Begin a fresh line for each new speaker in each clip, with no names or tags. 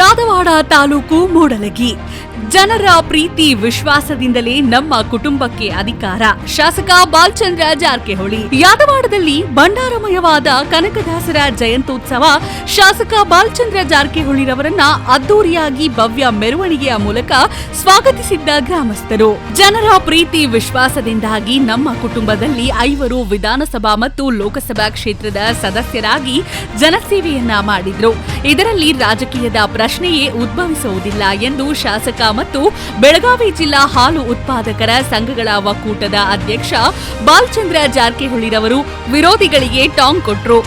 ಯಾದವಾಡ ತಾಲೂಕು ಮೂಡಲಗಿ. ಜನರ ಪ್ರೀತಿ ವಿಶ್ವಾಸದಿಂದಲೇ ನಮ್ಮ ಕುಟುಂಬಕ್ಕೆ ಅಧಿಕಾರ. ಶಾಸಕ ಬಾಲ್ಚಂದ್ರ ಜಾರಕಿಹೊಳಿ. ಯಾದವಾಡದಲ್ಲಿ ಭಂಡಾರಮಯವಾದ ಕನಕದಾಸರ ಜಯಂತ್ಯೋತ್ಸವ ಶಾಸಕ ಬಾಲ್ಚಂದ್ರ ಜಾರಕಿಹೊಳಿರವರನ್ನ ಅದ್ದೂರಿಯಾಗಿ ಭವ್ಯ ಮೆರವಣಿಗೆಯ ಮೂಲಕ ಸ್ವಾಗತಿಸಿದ್ದ ಗ್ರಾಮಸ್ಥರು. ಜನರ ಪ್ರೀತಿ ವಿಶ್ವಾಸದಿಂದಾಗಿ ನಮ್ಮ ಕುಟುಂಬದಲ್ಲಿ ಐವರು ವಿಧಾನಸಭಾ ಮತ್ತು ಲೋಕಸಭಾ ಕ್ಷೇತ್ರದ ಸದಸ್ಯರಾಗಿ ಜನಸೇವೆಯನ್ನ ಮಾಡಿದ್ರು. ಇದರಲ್ಲಿ ರಾಜಕೀಯದ ಪ್ರಶ್ನೆಯೇ ಉದ್ಭವಿಸುವುದಿಲ್ಲ ಎಂದು ಶಾಸಕ ಮತ್ತು ಬೆಳಗಾವಿ ಜಿಲ್ಲಾ ಹಾಲು ಉತ್ಪಾದಕರ ಸಂಘಗಳ ಒಕ್ಕೂಟದ ಅಧ್ಯಕ್ಷ ಬಾಲಚಂದ್ರ ಜಾರಕಿಹೊಳಿರವರು ವಿರೋಧಿಗಳಿಗೆ ಟಾಂಗ್ ಕೊಟ್ರು.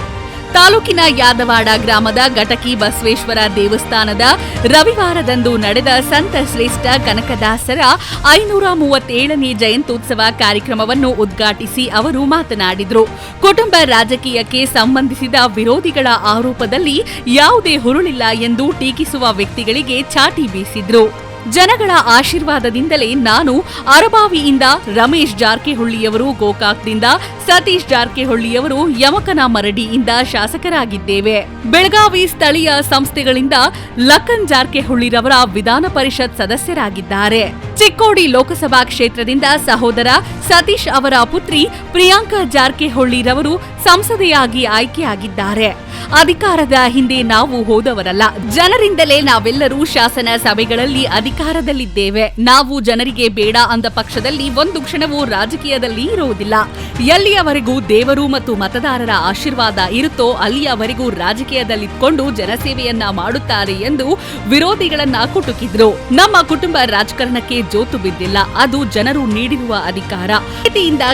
ತಾಲೂಕಿನ ಯಾದವಾಡ ಗ್ರಾಮದ ಘಟಕಿ ಬಸವೇಶ್ವರ ದೇವಸ್ಥಾನದ ರವಿವಾರದಂದು ನಡೆದ ಸಂತ ಶ್ರೇಷ್ಠ ಕನಕದಾಸರ ಐನೂರ ಮೂವತ್ತೇಳನೇ ಜಯಂತ್ಯುತ್ಸವ ಕಾರ್ಯಕ್ರಮವನ್ನು ಉದ್ಘಾಟಿಸಿ ಅವರು ಮಾತನಾಡಿದರು. ಕುಟುಂಬ ರಾಜಕೀಯಕ್ಕೆ ಸಂಬಂಧಿಸಿದ ವಿರೋಧಿಗಳ ಆರೋಪದಲ್ಲಿ ಯಾವುದೇ ಹುರುಳಿಲ್ಲ ಎಂದು ಟೀಕಿಸುವ ವ್ಯಕ್ತಿಗಳಿಗೆ ಚಾಟಿ ಬೀಸಿದ್ರು. ಜನಗಳ ಆಶೀರ್ವಾದದಿಂದಲೇ ನಾನು ಅರಬಾವಿಯಿಂದ ರಮೇಶ್ ಜಾರಕಿಹೊಳಿಯವರು ಗೋಕಾಕ್ದಿಂದ ಸತೀಶ್ ಜಾರಕಿಹೊಳಿಯವರು ಯಮಕನ ಮರಡಿಯಿಂದ ಶಾಸಕರಾಗಿದ್ದೇವೆ. ಬೆಳಗಾವಿ ಸ್ಥಳೀಯ ಸಂಸ್ಥೆಗಳಿಂದ ಲಖನ್ ಜಾರಕಿಹೊಳಿರವರ ವಿಧಾನ ಪರಿಷತ್ ಸದಸ್ಯರಾಗಿದ್ದಾರೆ. ಚಿಕ್ಕೋಡಿ ಲೋಕಸಭಾ ಕ್ಷೇತ್ರದಿಂದ ಸಹೋದರ ಸತೀಶ್ ಅವರ ಪುತ್ರಿ ಪ್ರಿಯಾಂಕಾ ಜಾರಕಿಹೊಳಿರವರು ಸಂಸದೆಯಾಗಿ ಆಯ್ಕೆಯಾಗಿದ್ದಾರೆ. ಅಧಿಕಾರದ ಹಿಂದೆ ನಾವು ಹೋದವರಲ್ಲ. ಜನರಿಂದಲೇ ನಾವೆಲ್ಲರೂ ಶಾಸನ ಸಭೆಗಳಲ್ಲಿ ಅಧಿಕಾರದಲ್ಲಿದ್ದೇವೆ. ನಾವು ಜನರಿಗೆ ಬೇಡ ಅಂದ ಪಕ್ಷದಲ್ಲಿ ಒಂದು ಕ್ಷಣವೂ ರಾಜಕೀಯದಲ್ಲಿ ಇರುವುದಿಲ್ಲ. ಎಲ್ಲಿಯವರೆಗೂ ದೇವರು ಮತ್ತು ಮತದಾರರ ಆಶೀರ್ವಾದ ಇರುತ್ತೋ ಅಲ್ಲಿಯವರೆಗೂ ರಾಜಕೀಯದಲ್ಲಿದ್ಕೊಂಡು ಜನಸೇವೆಯನ್ನ ಮಾಡುತ್ತಾರೆ ಎಂದು ವಿರೋಧಿಗಳನ್ನ ಕುಟುಕಿದ್ರು. ನಮ್ಮ ಕುಟುಂಬ ರಾಜಕಾರಣಕ್ಕೆ ಜೋತು ಬಿದ್ದಿಲ್ಲ. ಅದು ಜನರು ನೀಡಿರುವ ಅಧಿಕಾರ.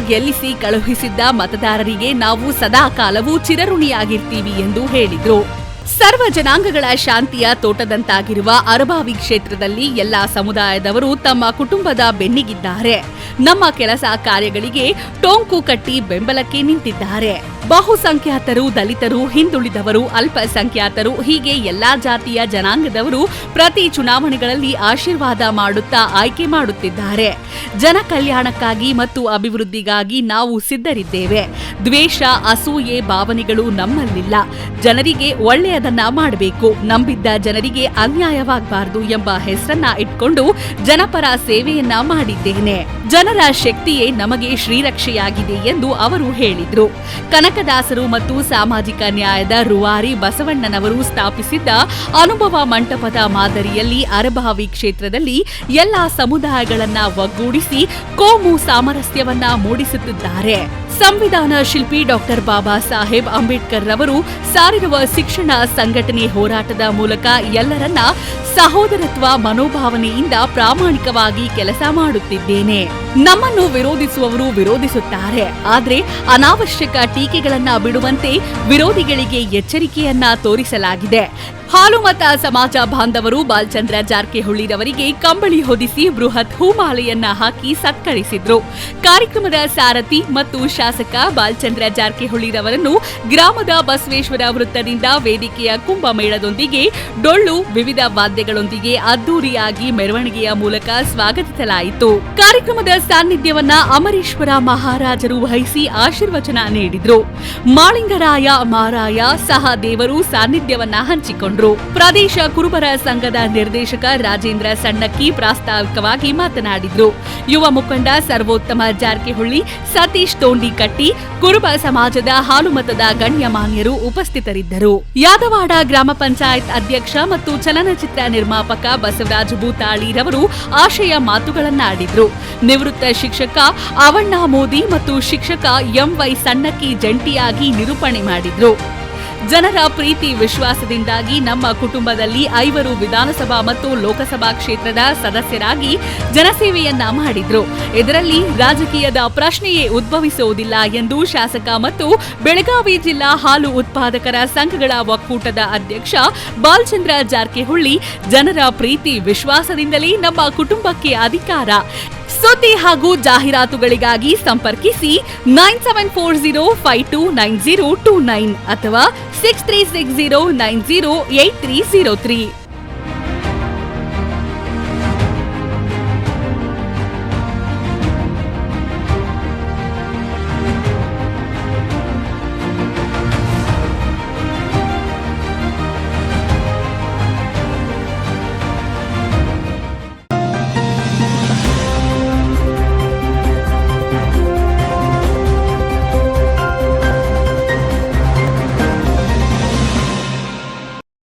ಗೆಲ್ಲಿಸಿ ಕಳುಹಿಸಿದ್ದ ಮತದಾರರಿಗೆ ನಾವು ಸದಾ ಕಾಲವೂ ಚಿರಋಣಿಯಾಗಿರ್ತೀವಿ ಎಂದು ಹೇಳಿದ್ರು. ಸರ್ವ ಜನಾಂಗಗಳ ಶಾಂತಿಯ ತೋಟದಂತಾಗಿರುವ ಅರಬಾವಿ ಕ್ಷೇತ್ರದಲ್ಲಿ ಎಲ್ಲಾ ಸಮುದಾಯದವರು ತಮ್ಮ ಕುಟುಂಬದ ಬೆನ್ನಿಗಿದ್ದಾರೆ. ನಮ್ಮ ಕೆಲಸ ಕಾರ್ಯಗಳಿಗೆ ಟೋಂಕು ಕಟ್ಟಿ ಬೆಂಬಲಕ್ಕೆ ನಿಂತಿದ್ದಾರೆ. ಬಹುಸಂಖ್ಯಾತರು, ದಲಿತರು, ಹಿಂದುಳಿದವರು, ಅಲ್ಪಸಂಖ್ಯಾತರು, ಹೀಗೆ ಎಲ್ಲಾ ಜಾತಿಯ ಜನಾಂಗದವರು ಪ್ರತಿ ಚುನಾವಣೆಗಳಲ್ಲಿ ಆಶೀರ್ವಾದ ಮಾಡುತ್ತಾ ಆಯ್ಕೆ ಮಾಡುತ್ತಿದ್ದಾರೆ. ಜನ ಕಲ್ಯಾಣಕ್ಕಾಗಿ ಮತ್ತು ಅಭಿವೃದ್ಧಿಗಾಗಿ ನಾವು ಸಿದ್ಧರಿದ್ದೇವೆ. ದ್ವೇಷ, ಅಸೂಯೆ, ಭಾವನೆಗಳು ನಮ್ಮಲ್ಲಿಲ್ಲ. ಜನರಿಗೆ ಒಳ್ಳೆಯದನ್ನ ಮಾಡಬೇಕು. ನಂಬಿದ್ದ ಜನರಿಗೆ ಅನ್ಯಾಯವಾಗಬಾರದು ಎಂಬ ಹೆಸರನ್ನ ಇಟ್ಕೊಂಡು ಜನಪರ ಸೇವೆಯನ್ನ ಮಾಡಿದ್ದೇನೆ. ಜನರ ಶಕ್ತಿಯೇ ನಮಗೆ ಶ್ರೀರಕ್ಷೆಯಾಗಿದೆ ಎಂದು ಅವರು ಹೇಳಿದ್ರು. ಕನಕದಾಸರು ಮತ್ತು ಸಾಮಾಜಿಕ ನ್ಯಾಯದ ರುವಾರಿ ಬಸವಣ್ಣನವರು ಸ್ಥಾಪಿಸಿದ್ದ ಅನುಭವ ಮಂಟಪದ ಮಾದರಿಯಲ್ಲಿ ಅರಭಾವಿ ಕ್ಷೇತ್ರದಲ್ಲಿ ಎಲ್ಲಾ ಸಮುದಾಯಗಳನ್ನ ಒಗ್ಗೂಡಿಸಿ ಕೋಮು ಸಾಮರಸ್ಯವನ್ನ ಮೂಡಿಸುತ್ತಿದ್ದಾರೆ. ಸಂವಿಧಾನ ಶಿಲ್ಪಿ ಡಾಕ್ಟರ್ ಬಾಬಾ ಸಾಹೇಬ್ ಅಂಬೇಡ್ಕರ್ ರವರು ಸಾರಿರುವ ಶಿಕ್ಷಣ ಸಂಘಟನೆ ಹೋರಾಟದ ಮೂಲಕ ಎಲ್ಲರನ್ನ ಸಹೋದರತ್ವ ಮನೋಭಾವನೆಯಿಂದ ಪ್ರಾಮಾಣಿಕವಾಗಿ ಕೆಲಸ ಮಾಡುತ್ತಿದ್ದೇನೆ. ನಮ್ಮನ್ನು ವಿರೋಧಿಸುವವರು ವಿರೋಧಿಸುತ್ತಾರೆ. ಆದರೆ ಅನಾವಶ್ಯಕ ಟೀಕೆಗಳನ್ನ ಬಿಡುವಂತೆ ವಿರೋಧಿಗಳಿಗೆ ಎಚ್ಚರಿಕೆಯನ್ನ ತೋರಿಸಲಾಗಿದೆ. ಹಾಲುಮತ ಸಮಾಜ ಬಾಂಧವರು ಬಾಲ್ಚಂದ್ರ ಜಾರಕಿಹೊಳಿರವರಿಗೆ ಕಂಬಳಿ ಹೊದಿಸಿ ಬೃಹತ್ ಹೂಮಾಲೆಯನ್ನ ಹಾಕಿ ಸತ್ಕರಿಸಿದ್ರು. ಕಾರ್ಯಕ್ರಮದ ಸಾರಥಿ ಮತ್ತು ಶಾಸಕ ಬಾಲ್ಚಂದ್ರ ಜಾರಕಿಹೊಳಿರವರನ್ನು ಗ್ರಾಮದ ಬಸವೇಶ್ವರ ವೃತ್ತದಿಂದ ವೇದಿಕೆಯ ಕುಂಭಮೇಳದೊಂದಿಗೆ, ಡೊಳ್ಳು ವಿವಿಧ ವಾದ್ಯಗಳೊಂದಿಗೆ ಅದ್ದೂರಿಯಾಗಿ ಮೆರವಣಿಗೆಯ ಮೂಲಕ ಸ್ವಾಗತಿಸಲಾಯಿತು. ಕಾರ್ಯಕ್ರಮದ ಸಾನ್ನಿಧ್ಯವನ್ನ ಅಮರೇಶ್ವರ ಮಹಾರಾಜರು ವಹಿಸಿ ಆಶೀರ್ವಚನ ನೀಡಿದ್ರು. ಮಾಳಿಂಗರಾಯ ಮಾರಾಯ ಸಹ ದೇವರು ಸಾನ್ನಿಧ್ಯವನ್ನ ಹಂಚಿಕೊಂಡ್ರು. ಪ್ರದೇಶ ಕುರುಬರ ಸಂಘದ ನಿರ್ದೇಶಕ ರಾಜೇಂದ್ರ ಸಣ್ಣಕ್ಕಿ ಪ್ರಾಸ್ತಾವಿಕವಾಗಿ ಮಾತನಾಡಿದ್ರು. ಯುವ ಮುಖಂಡ ಸರ್ವೋತ್ತಮ ಜಾರಕಿಹೊಳಿ ಸತೀಶ್ ತೋಂಡಿಕಟ್ಟಿ, ಕುರುಬ ಸಮಾಜದ ಹಾಲುಮತದ ಗಣ್ಯಮಾನ್ಯರು ಉಪಸ್ಥಿತರಿದ್ದರು. ಯಾದವಾಡ ಗ್ರಾಮ ಪಂಚಾಯತ್ ಅಧ್ಯಕ್ಷ ಮತ್ತು ಚಲನಚಿತ್ರ ನಿರ್ಮಾಪಕ ಬಸವರಾಜ ಭೂತಾಳಿರವರು ಆಶಯ ಮಾತುಗಳನ್ನಾಡಿದ್ರು. ನಿವೃತ್ತ ಶಿಕ್ಷಕ ಅವಣ್ಣ ಮೋದಿ ಮತ್ತು ಶಿಕ್ಷಕ ಎಂವೈ ಸಣ್ಣಕ್ಕಿ ಜಂಟಿಯಾಗಿ ನಿರೂಪಣೆ ಮಾಡಿದ್ರು. ಜನರ ಪ್ರೀತಿ ವಿಶ್ವಾಸದಿಂದಾಗಿ ನಮ್ಮ ಕುಟುಂಬದಲ್ಲಿ ಐವರು ವಿಧಾನಸಭಾ ಮತ್ತು ಲೋಕಸಭಾ ಕ್ಷೇತ್ರದ ಸದಸ್ಯರಾಗಿ ಜನಸೇವೆಯನ್ನ ಮಾಡಿದ್ರು. ಇದರಲ್ಲಿ ರಾಜಕೀಯದ ಪ್ರಶ್ನೆಯೇ ಉದ್ಭವಿಸುವುದಿಲ್ಲ ಎಂದು ಶಾಸಕ ಮತ್ತು ಬೆಳಗಾವಿ ಜಿಲ್ಲಾ ಹಾಲು ಉತ್ಪಾದಕರ ಸಂಘಗಳ ಒಕ್ಕೂಟದ ಅಧ್ಯಕ್ಷ ಬಾಲ್ಚಂದ್ರ ಜಾರಕಿಹೊಳಿ ಜನರ ಪ್ರೀತಿ ವಿಶ್ವಾಸದಿಂದಲೇ ನಮ್ಮ ಕುಟುಂಬಕ್ಕೆ ಅಧಿಕಾರ. ಸುದ್ದಿ ಹಾಗೂ ಜಾಹೀರಾತುಗಳಿಗಾಗಿ ಸಂಪರ್ಕಿಸಿ nine seven four zero five two nine zero two nine ಅಥವಾ six three six zero nine zero eight three zero three.